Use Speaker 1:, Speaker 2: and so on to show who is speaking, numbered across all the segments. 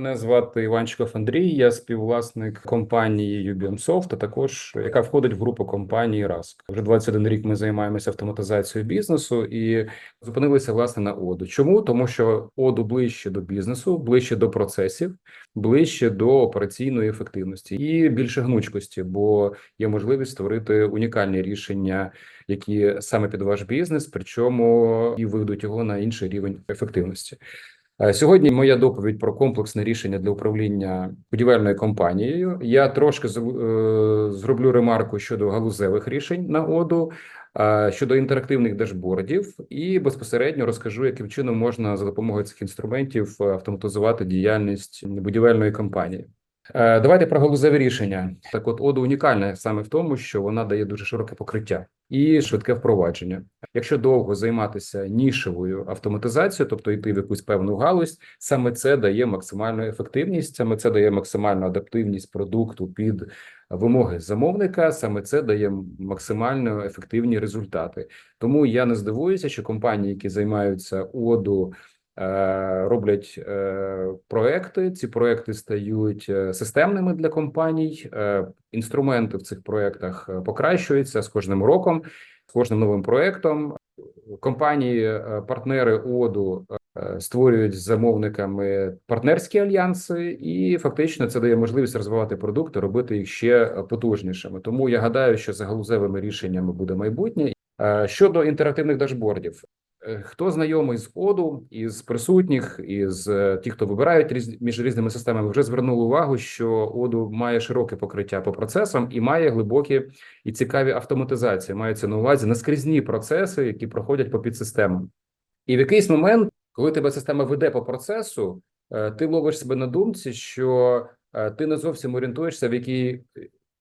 Speaker 1: Мене звати Іванчиков Андрій, я співвласник компанії UBMSoft, а також яка входить в групу компанії Rask. Вже 21 рік ми займаємося автоматизацією бізнесу і зупинилися власне на оду. Чому? Тому що оду ближче до бізнесу, ближче до процесів, ближче до операційної ефективності і більше гнучкості, бо є можливість створити унікальні рішення, які саме під ваш бізнес, причому і виведуть його на інший рівень ефективності. Е, Сьогодні моя доповідь про комплексне рішення для управління будівельною компанією. Я трошки е, зроблю ремарку щодо галузевих рішень на оду, е, щодо інтерактивних дашбордів, і безпосередньо розкажу, яким чином можна за допомогою цих інструментів автоматизувати діяльність будівельної компанії. Е, Давайте про галузеві рішення. Так, от ода унікальна саме в тому, що вона дає дуже широке покриття і швидке впровадження. Якщо довго займатися нішевою автоматизацією, тобто йти в якусь певну галузь, саме це дає максимальну ефективність, саме це дає максимальну адаптивність продукту під вимоги замовника. Саме це дає максимально ефективні результати. Тому я не здивуюся, що компанії, які займаються оду. Е, Роблять е, проекти. Ці проекти стають е, системними для компаній. Інструменти в цих проектах покращуються з кожним роком, з кожним новим проектом. Компанії, партнери ОДУ створюють з замовниками партнерські альянси, і фактично це дає можливість розвивати продукти, робити їх ще потужнішими. Тому я гадаю, що за галузевими рішеннями буде майбутнє. Щодо інтерактивних дашбордів, хто знайомий з ОДУ із присутніх, із е, ті, хто вибирають різ, між різними системами, вже звернули увагу, що ОДУ має широке покриття по процесам і має глибокі і цікаві автоматизації. Мається на увазі наскрізні процеси, які проходять по підсистемам. І в якийсь момент, коли тебе система веде по процесу, е, ти ловиш себе на думці, що е, ти не зовсім орієнтуєшся, в якій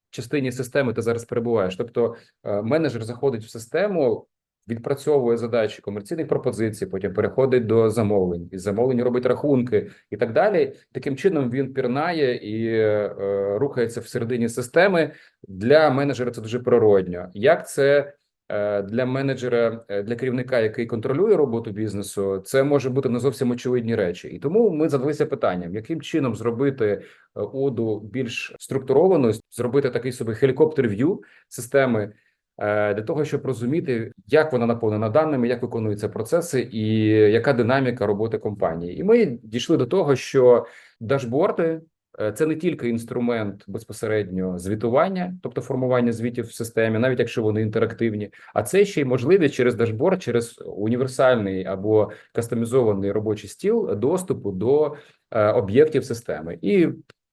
Speaker 1: частині системи ти зараз перебуваєш. Тобто, е, менеджер заходить в систему. Відпрацьовує задачі комерційних пропозицій, потім переходить до замовлень, із замовлень робить рахунки і так далі. Таким чином він пірнає і е, рухається всередині системи. Для менеджера це дуже природньо. Як це е, для менеджера, е, для керівника, який контролює роботу бізнесу, це може бути не зовсім очевидні речі. І тому ми задалися питанням, яким чином зробити е, оду більш структурованою, зробити такий собі helicopter-view системи. Е, Для того щоб розуміти, як вона наповнена даними, як виконуються процеси, і яка динаміка роботи компанії, і ми дійшли до того, що дашборди Е, Це не тільки інструмент безпосередньо звітування, тобто формування звітів в системі, навіть якщо вони інтерактивні, а це ще й можливість через дашборд, через універсальний або кастомізований робочий стіл доступу до е, об'єктів системи. І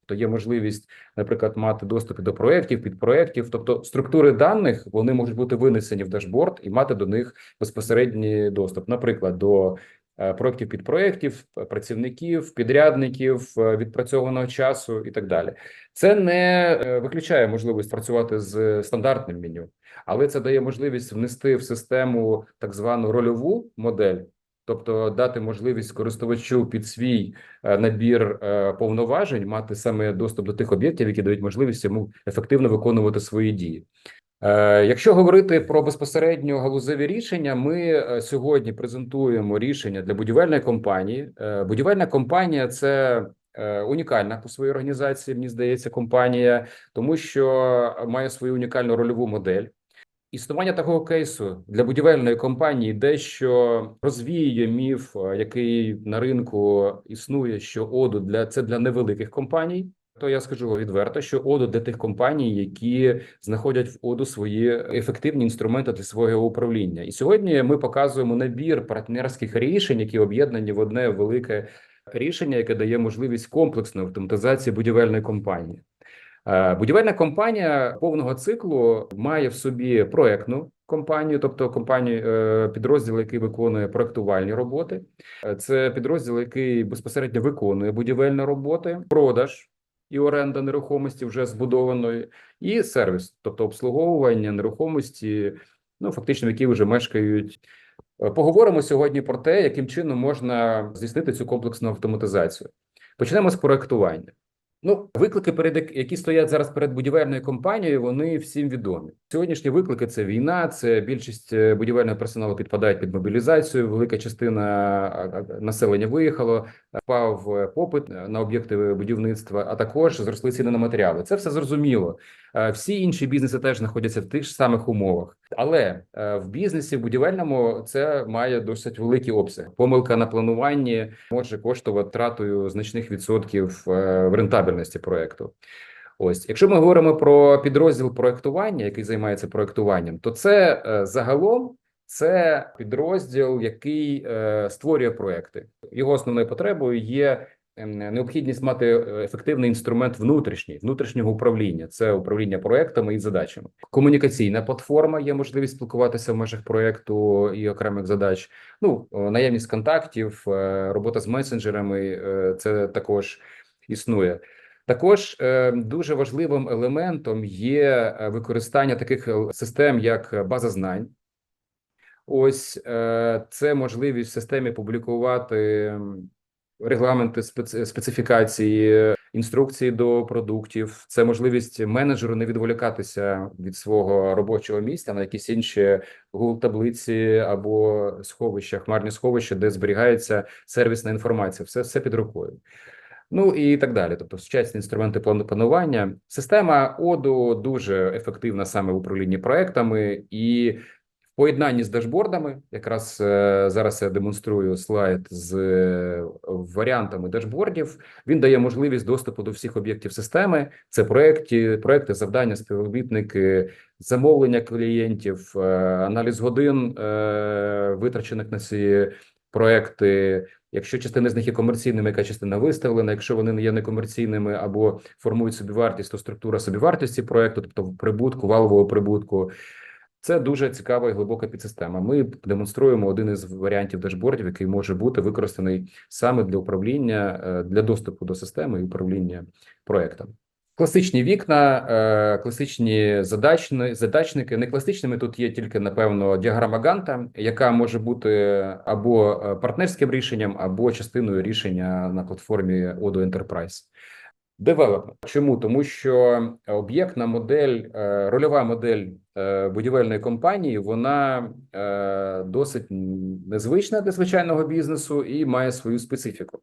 Speaker 1: то є можливість, наприклад, мати доступ до проєктів, підпроєктів, тобто структури даних вони можуть бути винесені в дашборд і мати до них безпосередній доступ, наприклад, до е, проєктів підпроєктів, працівників, підрядників, е, відпрацьованого часу і так далі. Це не е, виключає можливість працювати з стандартним меню, але це дає можливість внести в систему так звану рольову модель. Тобто дати можливість користувачу під свій е, набір е, повноважень мати саме доступ до тих об'єктів, які дають можливість йому ефективно виконувати свої дії. Е, Якщо говорити про безпосередньо галузеві рішення, ми сьогодні презентуємо рішення для будівельної компанії. Будівельна компанія це унікальна по своїй організації, мені здається, компанія, тому що має свою унікальну рольову модель. Існування такого кейсу для будівельної компанії дещо розвіює міф, е, який на ринку існує, що оду для це для невеликих компаній. То я скажу відверто, що оду для тих компаній, які знаходять в оду свої ефективні інструменти для свого управління. І сьогодні ми показуємо набір партнерських рішень, які об'єднані в одне велике рішення, яке дає можливість комплексної автоматизації будівельної компанії. Е, Будівельна компанія повного циклу має в собі проектну компанію, тобто компанію е, підрозділ, який виконує проектувальні роботи. Е, Це підрозділ, який безпосередньо виконує будівельні роботи, продаж і оренда нерухомості вже збудованої, і сервіс, тобто обслуговування нерухомості, ну фактично, в якій вже мешкають. Поговоримо сьогодні про те, яким чином можна здійснити цю комплексну автоматизацію. Почнемо з проектування. Ну, виклики, перед які стоять зараз перед будівельною компанією, вони всім відомі. Сьогоднішні виклики це війна. Це більшість е, будівельного персоналу підпадають під мобілізацію. Велика частина населення виїхало, впав е, попит на об'єкти будівництва, а також зросли ціни на матеріали. Це все зрозуміло. Е, Всі інші бізнеси теж знаходяться в тих ж самих умовах, але е, в бізнесі в будівельному це має досить великий обсяг. Помилка на плануванні може коштувати тратою значних відсотків е, в рентабельності проекту. Ось, якщо ми говоримо про підрозділ проектування, який займається проектуванням, то це е, загалом це підрозділ, який е, створює проекти. Його основною потребою є ем, необхідність мати е, ефективний інструмент внутрішній внутрішнього управління. Це управління проектами і задачами. Комунікаційна платформа є можливість спілкуватися в межах проекту і окремих задач. Ну наявність контактів, робота з месенджерами. Це також існує. Також е, дуже важливим елементом є е, використання таких е, систем, як база знань. Ось це можливість в системі публікувати регламенти, специ- специфікації, інструкції до продуктів. Це можливість менеджеру не відволікатися від свого робочого місця на якісь інші Google таблиці або сховища, хмарні сховища, де зберігається сервісна інформація. Все, все під рукою. Ну і так далі. Тобто, сучасні інструменти плану- планування. Система ОДУ дуже ефективна саме в управлінні проектами і в поєднанні з дашбордами. Якраз е, зараз я демонструю слайд з е, варіантами дашбордів. Він дає можливість доступу до всіх об'єктів системи. Це проекти, проекти, завдання, співробітники, замовлення клієнтів, е, аналіз годин витрачених на ці проекти. Якщо частина з них є комерційними, яка частина виставлена. Якщо вони не є некомерційними або формують собівартість, то структура собівартості проекту, тобто прибутку, валового прибутку. Це дуже цікава і глибока підсистема. Ми демонструємо один із варіантів дашбордів, який може бути використаний саме для управління, е, для доступу до системи і управління проектом. Класичні вікна, е, класичні задачники. Не класичними тут є тільки, напевно, діаграма Ганта, яка може бути або е, партнерським рішенням, або частиною рішення на платформі Odo Enterprise. Девелопмент. Чому? Тому що об'єктна модель, е, рольова модель будівельної компанії, вона досить незвична для звичайного бізнесу і має свою специфіку.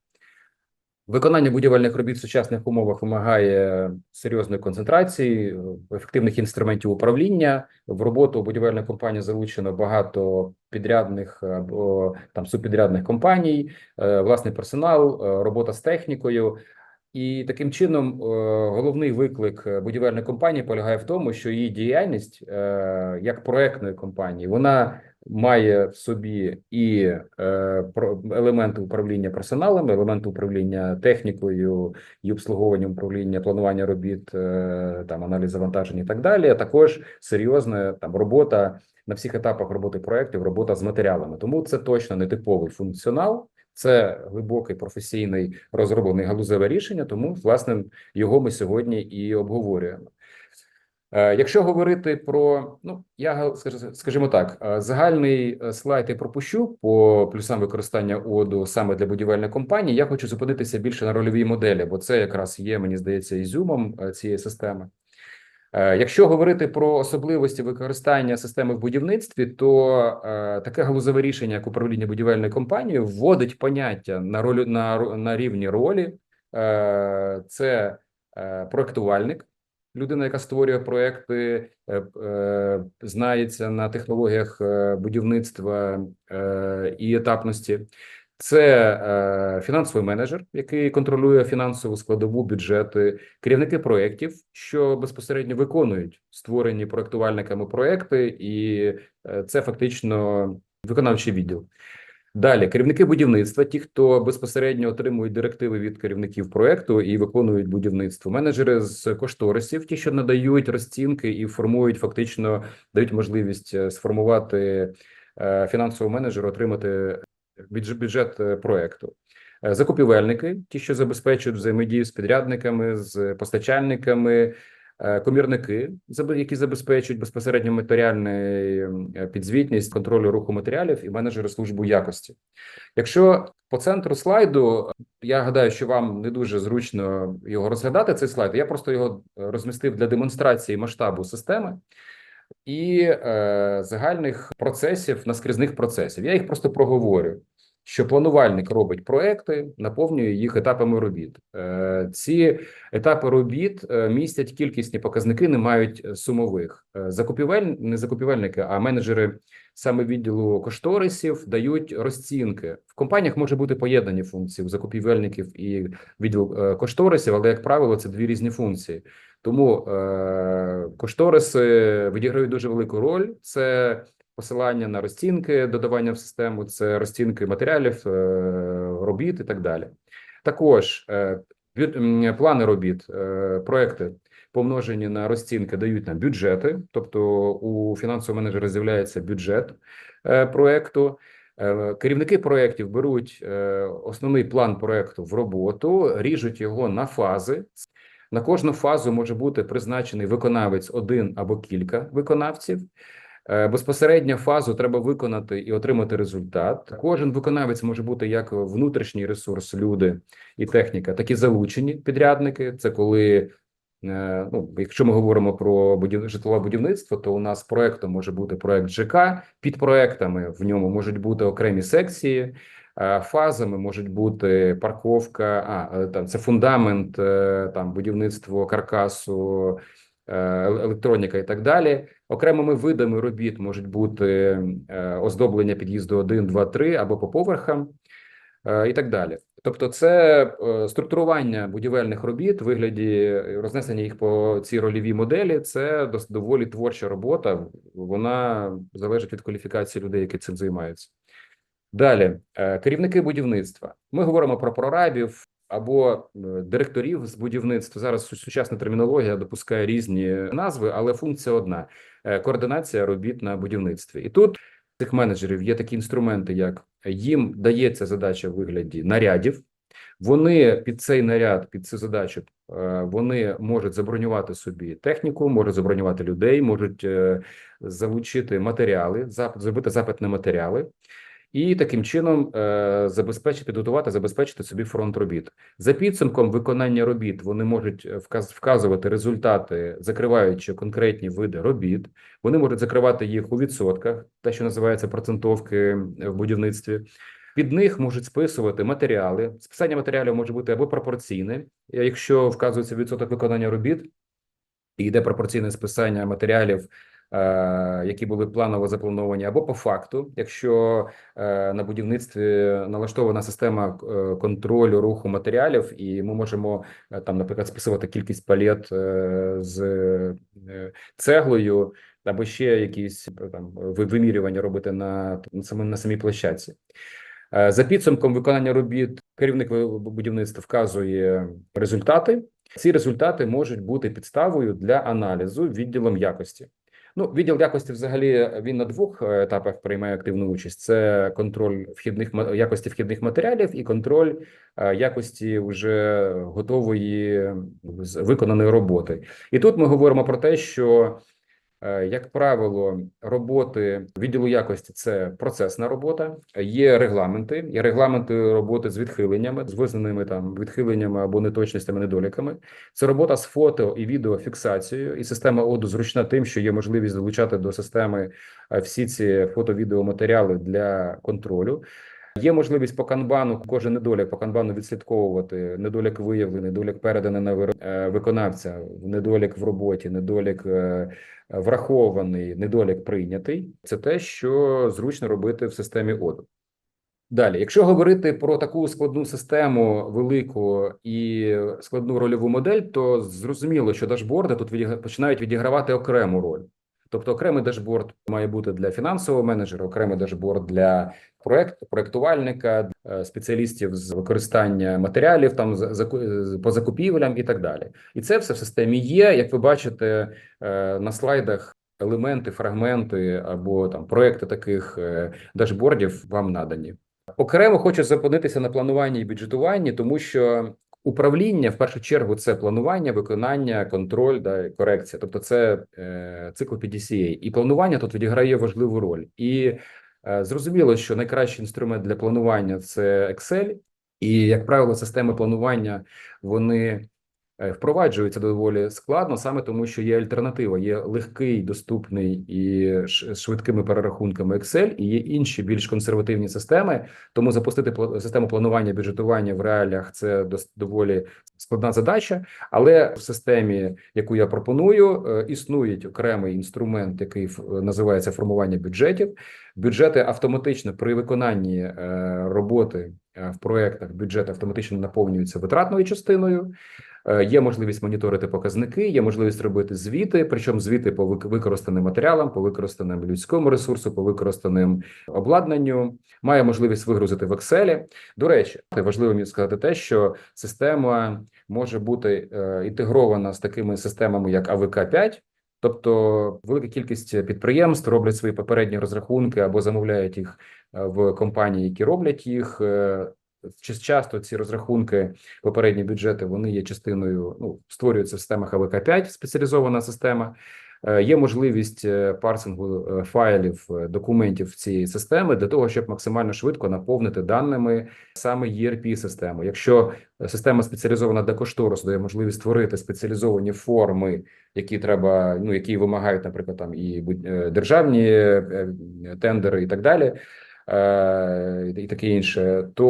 Speaker 1: Виконання будівельних робіт в сучасних умовах вимагає серйозної концентрації, ефективних інструментів управління. В роботу будівельної компанії залучено багато підрядних або там субпідрядних компаній, е, власний персонал, е, робота з технікою. І таким чином е, головний виклик е, будівельної компанії полягає в тому, що її діяльність е, як проектної компанії вона має в собі і елементи управління персоналом, елементи управління технікою і обслуговуванням управління планування робіт, там аналіз завантажень і так далі. А також серйозна там робота на всіх етапах роботи проектів, робота з матеріалами. Тому це точно не типовий функціонал. Це глибокий професійний розроблений галузеве рішення, тому власне його ми сьогодні і обговорюємо. Е, Якщо говорити про ну я скажімо так, е, загальний е, слайд я пропущу по плюсам використання оду саме для будівельної компанії. Я хочу зупинитися більше на рольовій моделі, бо це якраз є, мені здається, ізюмом цієї системи. Е, Якщо говорити про особливості використання системи в будівництві, то е, таке галузеве рішення, як управління будівельною компанією, вводить поняття на роль на, на рівні ролі. Е, це проектувальник, людина, яка створює проекти, знається на технологіях будівництва і етапності. Це е, фінансовий менеджер, який контролює фінансову складову бюджети, керівники проєктів, що безпосередньо виконують створені проектувальниками проекти, і е, це фактично виконавчий відділ. Далі керівники будівництва, ті, хто безпосередньо отримують директиви від керівників проекту і виконують будівництво, менеджери з кошторисів, ті, що надають розцінки і формують фактично дають можливість е, сформувати фінансового менеджера, отримати бюджет, е, проекту. Е, Закупівельники, ті, що забезпечують взаємодію з підрядниками, з постачальниками, е, комірники, які забезпечують безпосередньо матеріальний е, підзвітність контролю руху матеріалів і менеджери службу якості. Якщо по центру слайду, я гадаю, що вам не дуже зручно його розглядати. Цей слайд. Я просто його розмістив для демонстрації масштабу системи і е, загальних процесів, наскрізних процесів. Я їх просто проговорю. Що планувальник робить проекти, наповнює їх етапами робіт. Е, ці етапи робіт е, містять кількісні показники, не мають е, сумових. Закупівель не закупівельники, а менеджери саме відділу кошторисів дають розцінки. В компаніях може бути поєднані функції у закупівельників і відділ кошторисів, але як правило, це дві різні функції. Тому е, кошториси відіграють дуже велику роль. Це посилання на розцінки, додавання в систему, це розцінки матеріалів, е, робіт і так далі. Також е, плани робіт, е, проекти помножені на розцінки дають нам бюджети, тобто у фінансового менеджера з'являється бюджет е, проекту. Е, Керівники проєктів беруть е, основний план проекту в роботу, ріжуть його на фази. На кожну фазу може бути призначений виконавець один або кілька виконавців. Е, Безпосередньо фазу треба виконати і отримати результат. Кожен виконавець може бути як внутрішній ресурс, люди і техніка, так і залучені підрядники. Це коли Е, Ну, якщо ми говоримо про будів... житлове будівництво, то у нас проектом може бути проект ЖК. Під проектами в ньому можуть бути окремі секції, фазами можуть бути парковка. А е, там це фундамент, е, там будівництво каркасу, е, електроніка і так далі. Окремими видами робіт можуть бути е, оздоблення під'їзду 1, 2, 3 або по поверхам е, і так далі. Тобто, це е, структурування будівельних робіт, вигляді рознесення їх по цій рольовій моделі. Це доволі творча робота. Вона залежить від кваліфікації людей, які цим займаються. Далі, е, керівники будівництва. Ми говоримо про прорабів або е, директорів з будівництва. Зараз сучасна термінологія допускає різні назви, але функція одна: е, координація робіт на будівництві. І тут цих менеджерів є такі інструменти, як їм дається задача в вигляді нарядів. Вони під цей наряд, під цю задачу, вони можуть забронювати собі техніку, можуть забронювати людей, можуть залучити матеріали, зробити запит на матеріали, і таким чином е, забезпечити, підготувати, забезпечити собі фронт робіт. За підсумком виконання робіт вони можуть е, вказ- вказувати результати, закриваючи конкретні види робіт. Вони можуть закривати їх у відсотках, те, що називається процентовки в будівництві. Під них можуть списувати матеріали. Списання матеріалів може бути або пропорційне, якщо вказується відсоток виконання робіт, і йде пропорційне списання матеріалів, е, які були планово заплановані, або по факту, якщо е, на будівництві налаштована система е, контролю руху матеріалів, і ми можемо е, там, наприклад, списувати кількість палет е, з е, цеглою, або ще якісь е, там вимірювання робити на, на на самій площадці. Е, За підсумком виконання робіт керівник будівництва вказує результати. Ці результати можуть бути підставою для аналізу відділом якості. Ну, відділ якості взагалі він на двох е, етапах приймає активну участь: це контроль вхідних якості вхідних матеріалів і контроль е, якості вже готової виконаної роботи. І тут ми говоримо про те, що Е, Як правило, роботи відділу якості це процесна робота. Є регламенти, є регламенти роботи з відхиленнями, з визнаними там відхиленнями або неточностями, недоліками. Це робота з фото і відеофіксацією, і система ОДУ зручна тим, що є можливість долучати до системи е, всі ці фото-відеоматеріали для контролю. Є можливість по канбану кожен недолік по канбану відслідковувати. Недолік виявлений, недолік переданий на е, виконавця, недолік в роботі, недолік е, врахований, недолік прийнятий. Це те, що зручно робити в системі ОДУ. Далі, якщо говорити про таку складну систему, велику і складну рольову модель, то зрозуміло, що дашборди тут починають відігравати окрему роль. Тобто окремий дашборд має бути для фінансового менеджера, окремий дашборд для проект, проектувальника, е, спеціалістів з використання матеріалів там по закупівлям і так далі. І це все в системі є. Як ви бачите е, на слайдах, елементи, фрагменти або там проекти таких е, дашбордів вам надані. Окремо хочу зупинитися на плануванні і бюджетуванні, тому що Управління в першу чергу це планування, виконання, контроль да, корекція. Тобто, це е, цикл PDCA. І планування тут відіграє важливу роль. І е, зрозуміло, що найкращий інструмент для планування це Excel, і як правило, системи планування вони е, впроваджуються доволі складно, саме тому, що є альтернатива. Є легкий, доступний і з швидкими перерахунками Excel, і є інші більш консервативні системи. Тому запустити систему планування бюджетування в реаліях це доволі складна задача. Але в системі, яку я пропоную, е, існує окремий інструмент, який називається формування бюджетів. Бюджети автоматично при виконанні е, роботи в проектах бюджет автоматично наповнюється витратною частиною. Е, Є можливість моніторити показники, є можливість робити звіти, причому звіти по використаним матеріалам, по використаним людському ресурсу, по використаним обладнанню. Має можливість вигрузити в Excel. До речі, важливо сказати те, що система може бути е, інтегрована з такими системами, як АВК 5 Тобто велика кількість підприємств роблять свої попередні розрахунки або замовляють їх е, в компанії, які роблять їх. Чи- Часто ці розрахунки, попередні бюджети, вони є частиною, ну, створюються в системах АВК 5 спеціалізована система. Е, Є можливість е, парсингу е, файлів, документів цієї системи для того, щоб максимально швидко наповнити даними саме ERP системи. Якщо система спеціалізована для кошторису, дає можливість створити спеціалізовані форми, які треба, ну які вимагають, наприклад, там і державні тендери, і так далі. Е, І таке інше, то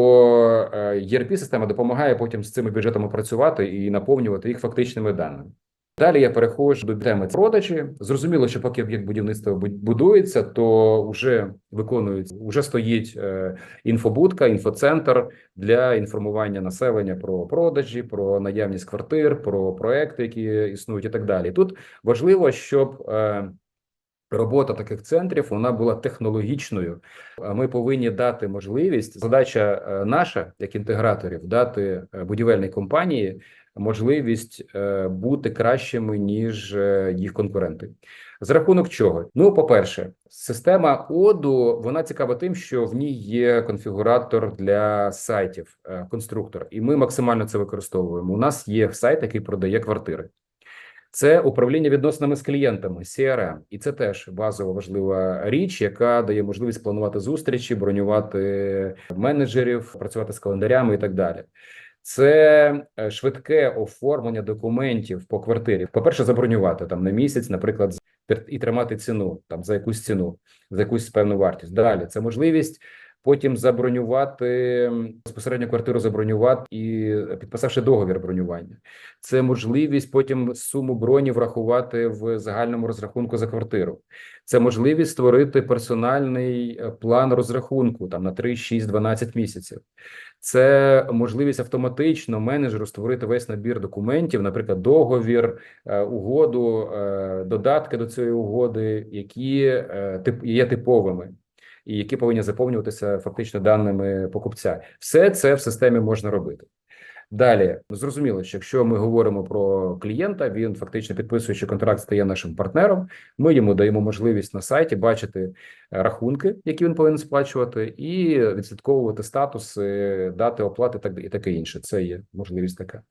Speaker 1: erp система допомагає потім з цими бюджетами працювати і наповнювати їх фактичними даними. Далі я переходжу до теми продажі. Зрозуміло, що поки об'єкт будівництва бу- будується, то вже виконується, вже стоїть е, інфобудка, інфоцентр для інформування населення про продажі, про наявність квартир, про проекти, які існують, і так далі. Тут важливо, щоб е, робота таких центрів вона була технологічною. Ми повинні дати можливість. Задача е, наша, як інтеграторів, дати е, будівельній компанії можливість е, бути кращими ніж їх конкуренти. За рахунок чого? Ну, по-перше, система оду вона цікава тим, що в ній є конфігуратор для сайтів, конструктор, і ми максимально це використовуємо. У нас є сайт, який продає квартири. Це управління відносинами з клієнтами, CRM. і це теж базова важлива річ, яка дає можливість планувати зустрічі, бронювати менеджерів, працювати з календарями і так далі. Це е, швидке оформлення документів по квартирі. По перше, забронювати там на місяць, наприклад, і тримати ціну там за якусь ціну, за якусь певну вартість. Далі це можливість потім забронювати безпосередньо квартиру, забронювати і підписавши договір бронювання. Це можливість потім суму броні врахувати в загальному розрахунку за квартиру. Це можливість створити персональний е, план розрахунку там на 3, 6, 12 місяців. Це можливість автоматично менеджеру створити весь набір документів, наприклад, договір, е, угоду, е, додатки до цієї угоди, які е, є типовими. І які повинні заповнюватися фактично даними покупця, все це в системі можна робити. Далі зрозуміло, що якщо ми говоримо про клієнта, він фактично підписуючи контракт, стає нашим партнером. Ми йому даємо можливість на сайті бачити е, рахунки, які він повинен сплачувати, і відслідковувати статуси, дати оплати, так і таке інше. Це є можливість така.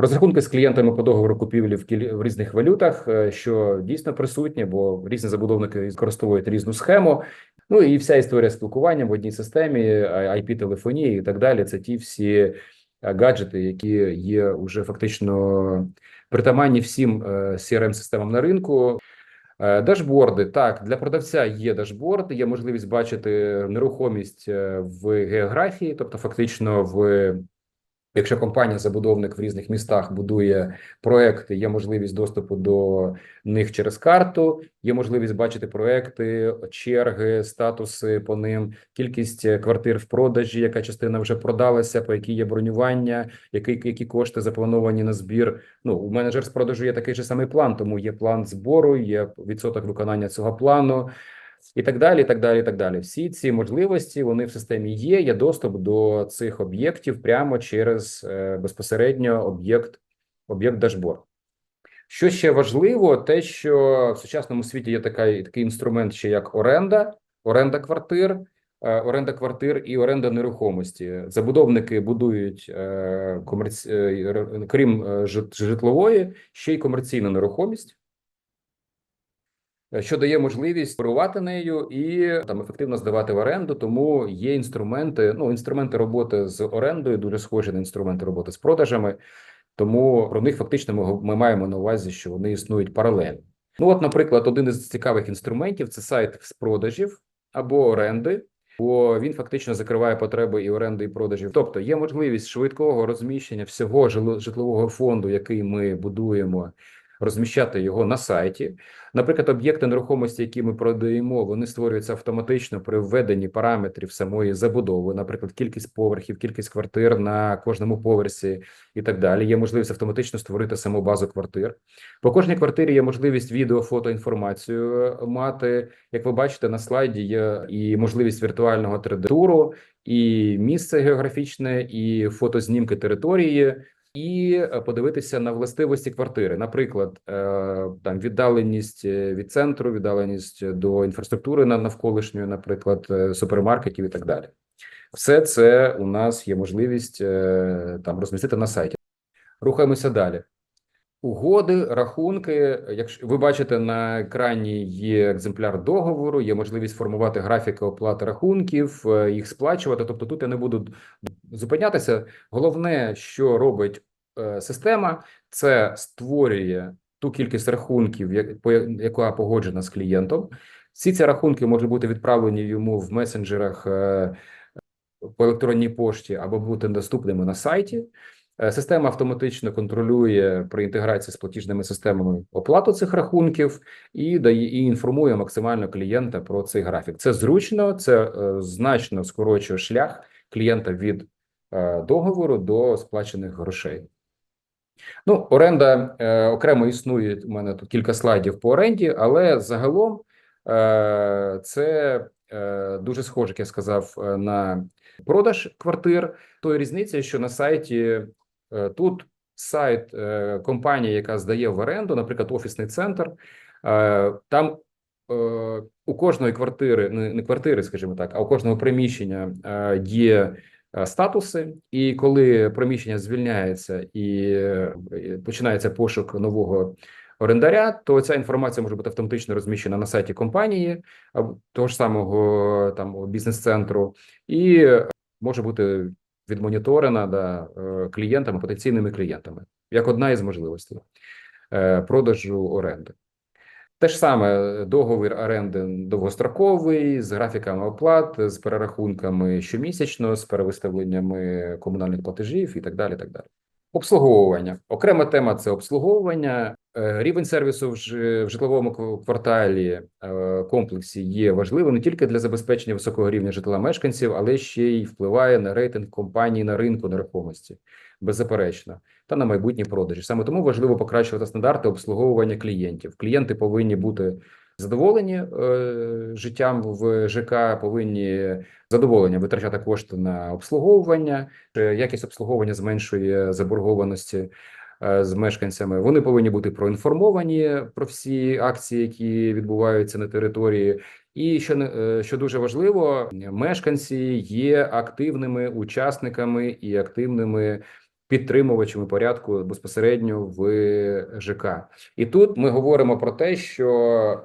Speaker 1: Розрахунки з клієнтами по договору купівлі в кіль... в різних валютах, е, що дійсно присутні, бо різні забудовники використовують різну схему. Ну і вся історія спілкування в одній системі, IP-телефонії і так далі. Це ті всі е, гаджети, які є вже фактично притаманні всім crm системам на ринку. Е, Дашборди так для продавця є дашборд, є можливість бачити нерухомість е, в географії, тобто фактично в Якщо компанія забудовник в різних містах будує проекти, є можливість доступу до них через карту, є можливість бачити проекти, черги, статуси по ним, кількість е, квартир в продажі, яка частина вже продалася, по якій є бронювання, які, які кошти заплановані на збір. Ну у менеджер з продажу є такий же самий план, тому є план збору, є відсоток виконання цього плану. І так далі, і так далі, і так далі. Всі ці можливості вони в системі є. Є доступ до цих об'єктів прямо через е, безпосередньо об'єкт об'єкт дашборд. Що ще важливо, те, що в сучасному світі є така, такий інструмент, ще як оренда, оренда квартир. е, оренда квартир і оренда нерухомості. Забудовники будують е, комерці... крім житлової, ще й комерційну нерухомість. Що дає можливість керувати нею і там ефективно здавати в оренду, тому є інструменти. Ну, інструменти роботи з орендою дуже схожі на інструменти роботи з продажами. Тому про них фактично ми, ми маємо на увазі, що вони існують паралельно. Ну, от, наприклад, один із цікавих інструментів це сайт з продажів або оренди, бо він фактично закриває потреби і оренди, і продажів. Тобто є можливість швидкого розміщення всього житлового фонду, який ми будуємо, розміщати його на сайті. Наприклад, об'єкти нерухомості, які ми продаємо, вони створюються автоматично при введенні параметрів самої забудови, наприклад, кількість поверхів, кількість квартир на кожному поверсі і так далі. Є можливість автоматично створити саму базу квартир. По кожній квартирі є можливість відео, фото, інформацію е, мати. Як ви бачите на слайді, є і можливість віртуального 3D-туру, і місце географічне, і фотознімки території. І е, подивитися на властивості квартири, наприклад, е, там віддаленість е, від центру, віддаленість до інфраструктури на- навколишньої, наприклад, супермаркетів і так далі. Все це у нас є можливість там розмістити на сайті. Рухаємося далі. Угоди, рахунки. Якщо ви бачите на екрані є екземпляр договору, є можливість формувати графіки оплати рахунків, е, їх сплачувати. Тобто, тут я не буду зупинятися. Головне, що робить е, система, це створює ту кількість рахунків, як- яка погоджена з клієнтом. Всі ці рахунки можуть бути відправлені йому в месенджерах е, по електронній пошті або бути доступними на сайті. Е, Система автоматично контролює при інтеграції з платіжними системами оплату цих рахунків і дає і інформує максимально клієнта про цей графік. Це зручно, це е, значно скорочує шлях клієнта від е, договору до сплачених грошей. Ну, оренда е, окремо існує. У мене тут кілька слайдів по оренді, але загалом е, це е, дуже схоже, як я сказав, на продаж квартир. Тої різниці, що на сайті тут сайт е, компанії, яка здає в оренду, наприклад, офісний центр, е, там е, у кожної квартири, не, квартири, скажімо так, а у кожного приміщення е, є е, статуси, і коли приміщення звільняється і е, починається пошук нового орендаря, то ця інформація може бути автоматично розміщена на сайті компанії того ж самого там бізнес-центру, і е, може бути відмоніторена да, е, клієнтами, потенційними клієнтами, як одна із можливостей е, продажу оренди. Те ж саме договір оренди довгостроковий з графіками оплат, з перерахунками щомісячно, з перевиставленнями комунальних платежів і так далі. Так далі. Обслуговування окрема тема це обслуговування. Е, Рівень сервісу в житловому кварталі е, комплексі є важливим не тільки для забезпечення високого рівня житла мешканців, але ще й впливає на рейтинг компаній на ринку нерухомості, беззаперечно, та на майбутні продажі. Саме тому важливо покращувати стандарти обслуговування клієнтів. Клієнти повинні бути задоволені е, життям в ЖК, повинні задоволення витрачати кошти на обслуговування. Якість обслуговування зменшує заборгованості з мешканцями. Вони повинні бути проінформовані про всі акції, які відбуваються на території. І що е, що дуже важливо, мешканці є активними учасниками і активними підтримувачами порядку безпосередньо в ЖК. І тут ми говоримо про те, що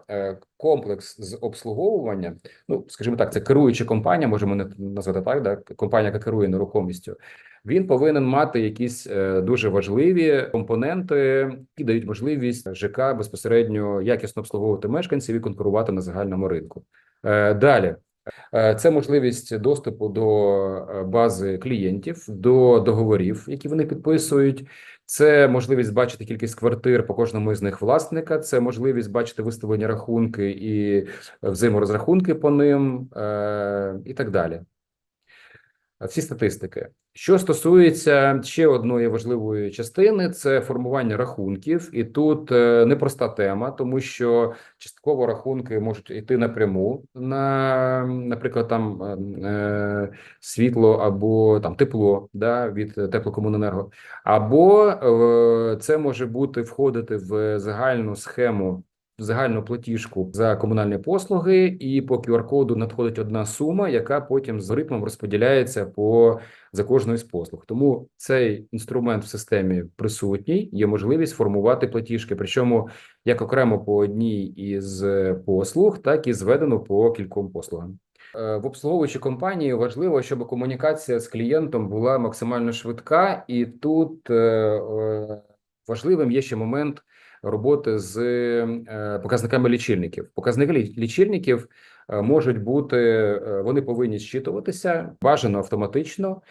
Speaker 1: е, комплекс з обслуговування, ну скажімо так, це керуюча компанія, можемо не назвати так, да компанія, яка керує нерухомістю. Він повинен мати якісь е, дуже важливі компоненти, які дають можливість ЖК безпосередньо якісно обслуговувати мешканців і конкурувати на загальному ринку. Е, Далі це можливість доступу до е, бази клієнтів, до договорів, які вони підписують. Це можливість бачити кількість квартир по кожному з них власника. Це можливість бачити виставлені рахунки і взаєморозрахунки по ним, е, і так далі. Всі статистики. Що стосується ще одної важливої частини, це формування рахунків, і тут е, непроста тема, тому що частково рахунки можуть йти напряму на, наприклад, там е, світло або там тепло да, від теплокомуненерго, або е, це може бути входити в загальну схему загальну платіжку за комунальні послуги, і по QR-коду надходить одна сума, яка потім з ритмом розподіляється по за кожною з послуг. Тому цей інструмент в системі присутній. Є можливість формувати платіжки, причому як окремо по одній із послуг, так і зведено по кільком послугам. Е, В обслуговуючій компанії важливо, щоб комунікація з клієнтом була максимально швидка, і тут е, е, важливим є ще момент роботи з е, показниками лічильників. Показники лічильників е, можуть бути, е, вони повинні зчитуватися бажано автоматично.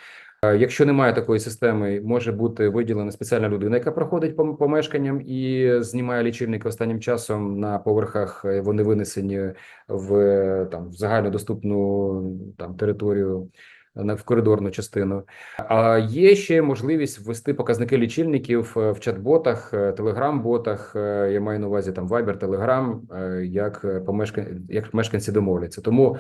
Speaker 1: Якщо немає такої системи, може бути виділена спеціальна людина, яка проходить по помешканням і знімає лічильники. Останнім часом на поверхах вони винесені в там в загальнодоступну там територію в коридорну частину. А є ще можливість ввести показники лічильників е, в чат-ботах, е, телеграм-ботах. е, Я маю на увазі там Viber, Telegram, як помешкан... як мешканці домовляться. Тому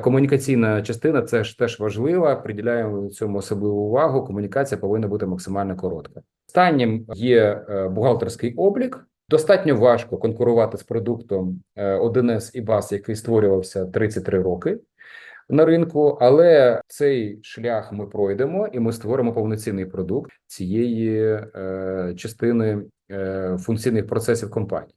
Speaker 1: комунікаційна частина це ж теж важлива. Приділяємо цьому особливу увагу. Комунікація повинна бути максимально коротка. Останнім є бухгалтерський облік. Достатньо важко конкурувати з продуктом е, 1С і BAS, який створювався 33 роки на ринку, але цей шлях ми пройдемо, і ми створимо повноцінний продукт цієї е, частини е, функційних процесів компанії.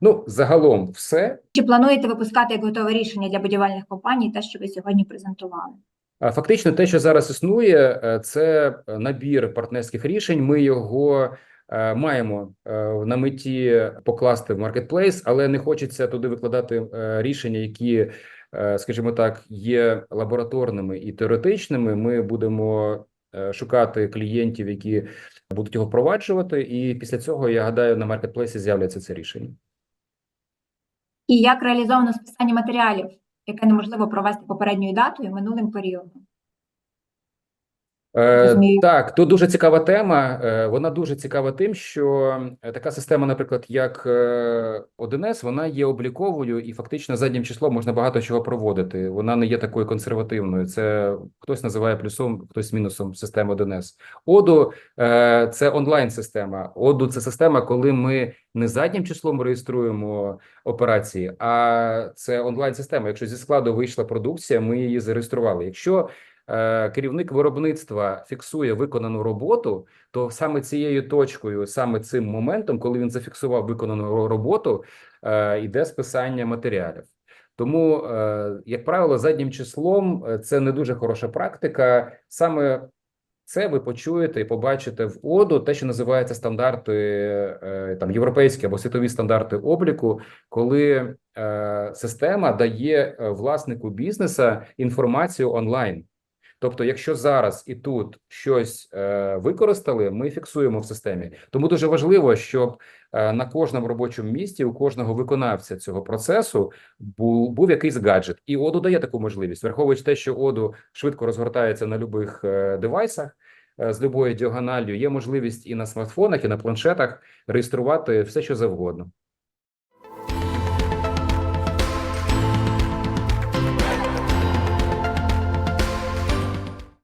Speaker 1: Ну, загалом, все
Speaker 2: Чи плануєте випускати як готове рішення для будівельних компаній, те, що ви сьогодні презентували?
Speaker 1: Фактично, те, що зараз існує, е, це набір партнерських рішень. Ми його е, маємо е, на меті покласти в маркетплейс, але не хочеться туди викладати рішення, які, скажімо так, є лабораторними і теоретичними. Ми будемо е, шукати клієнтів, які будуть його впроваджувати, і після цього я гадаю, на маркетплейсі з'являться це рішення.
Speaker 2: І як реалізовано списання матеріалів, яке неможливо провести попередньою датою минулим періодом?
Speaker 1: Е, так, то дуже цікава тема. Е, вона дуже цікава тим, що е, така система, наприклад, як е, 1С, вона є обліковою і фактично заднім числом можна багато чого проводити. Вона не є такою консервативною. Це хтось називає плюсом, хтось мінусом системи 1С. Оду е, це онлайн-система. Оду це система, коли ми не заднім числом реєструємо операції, а це онлайн-система. Якщо зі складу вийшла продукція, ми її зареєстрували. Якщо керівник виробництва фіксує виконану роботу, то саме цією точкою, саме цим моментом, коли він зафіксував виконану роботу, е, йде списання матеріалів. Тому, е, як правило, заднім числом е, це не дуже хороша практика. Саме це ви почуєте і побачите в ОДУ, те, що називається стандарти е, там європейські або світові стандарти обліку, коли е, система дає е, власнику бізнеса інформацію онлайн. Тобто, якщо зараз і тут щось е, використали, ми фіксуємо в системі. Тому дуже важливо, щоб е, на кожному робочому місці у кожного виконавця цього процесу був, був якийсь гаджет, і оду дає таку можливість, враховуючи те, що оду швидко розгортається на любих е, девайсах. е, З любою діагоналлю є можливість і на смартфонах, і на планшетах реєструвати все, що завгодно.